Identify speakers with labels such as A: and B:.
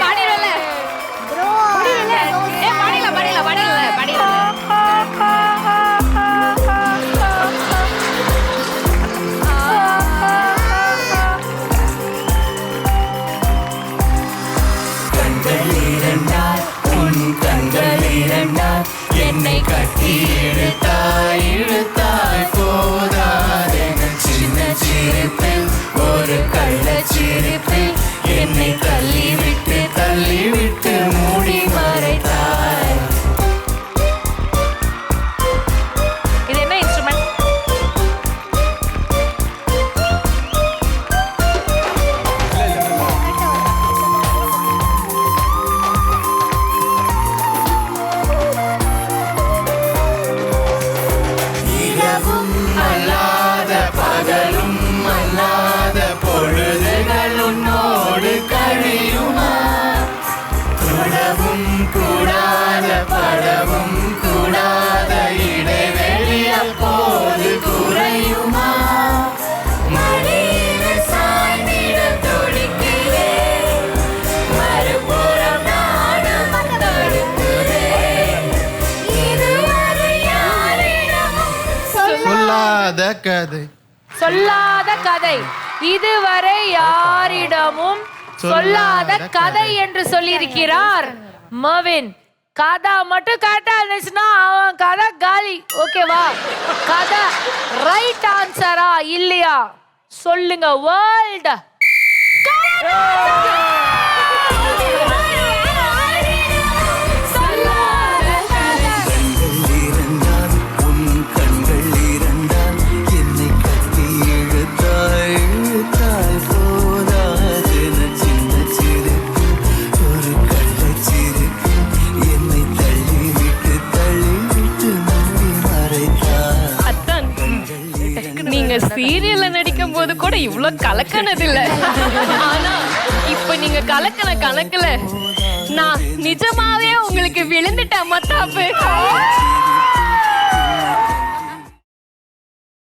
A: பாடிடல பாடிடல
B: உன் கண்கள் இரண்டால் என்னை கட்டி
C: சொல்லாத கதை.
A: சொல்லாத கதை. இதுவரை யாரிடமும் சொல்லாத கதை என்று சொல்லியிருக்கிறார். மவின் கதை மட்டும் கரெக்டா இருந்துச்சுன்னா அவன் கதை காலி. ஓகேவா கதை ரைட் ஆன்சரா இல்லையா? சொல்லுங்க வேர்ல்ட்
D: நீங்க சீரியல்ல நடிக்கும் போது கூட இவ்வளவு கலக்கனது இல்ல ஆனா இப்ப நீங்க கலக்கன கணக்குல நான் நிஜமாவே உங்களுக்கு விழுந்துட்டேன் மத்தாப்பு.